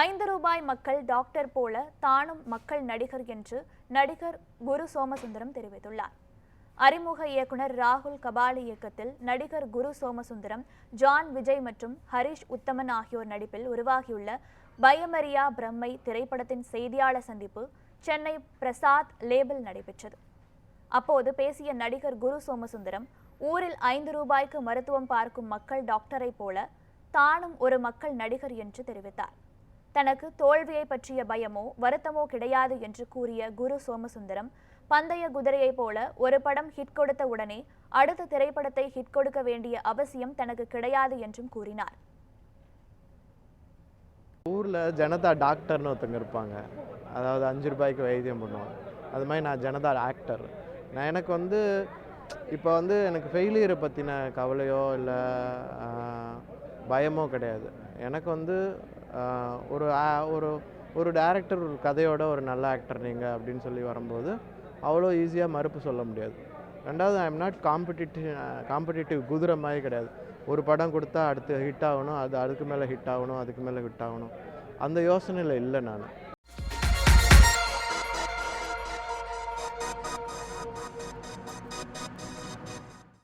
ஐந்து ரூபாய் மக்கள் டாக்டர் போல தானும் மக்கள் நடிகர் என்று நடிகர் குரு சோமசுந்தரம் தெரிவித்துள்ளார். அறிமுக இயக்குனர் ராகுல் கபாலி இயக்கத்தில் நடிகர் குரு சோமசுந்தரம் ஜான் விஜய் மற்றும் ஹரிஷ் உத்தமன் ஆகியோர் நடிப்பில் உருவாகியுள்ள பயமரியா பிரம்மை திரைப்படத்தின் செய்தியாளர் சந்திப்பு சென்னை பிரசாத் லேபில் நடைபெற்றது. அப்போது பேசிய நடிகர் குரு சோமசுந்தரம் ஊரில் ஐந்து ரூபாய்க்கு மருத்துவம் பார்க்கும் மக்கள் டாக்டரை போல தானும் ஒரு மக்கள் நடிகர் என்று தெரிவித்தார். தனக்கு தோல்வியை பற்றிய பயமோ வருத்தமோ கிடையாது என்று கூறிய குரு சோமசுந்தரம் பந்தய குதிரையைப் போல ஒரு படம் ஹிட் கொடுத்த உடனே அடுத்த திரைப்படத்தை ஹிட் கொடுக்க வேண்டிய அவசியம் தனக்கு கிடையாது என்றும் கூறினார். ஊரில் ஜனதா டாக்டர்னு ஒருத்தங்க இருப்பாங்க. அதாவது அஞ்சு ரூபாய்க்கு வைத்தியம் பண்ணுவாங்க. அது மாதிரி நான் ஜனதா ஆக்டர் நான் எனக்கு வந்து இப்போ வந்து எனக்கு ஃபெயிலியரை பற்றின கவலையோ இல்லை பயமோ கிடையாது. எனக்கு வந்து ஒரு ஒரு ஒரு டேரக்டர் ஒரு கதையோட ஒரு நல்ல ஆக்டர் நீங்கள் அப்படின்னு சொல்லி வரும்போது அவ்வளோ ஈஸியாக மறுப்பு சொல்ல முடியாது. ரெண்டாவது I am not competitive competitive குதிரை மாதிரி கிடையாது. ஒரு படம் கொடுத்தா அடுத்து ஹிட் ஆகணும் அது அதுக்கு மேலே ஹிட் ஆகணும் அதுக்கு மேலே ஹிட் ஆகணும். அந்த யோசனையில் இல்லை நான்.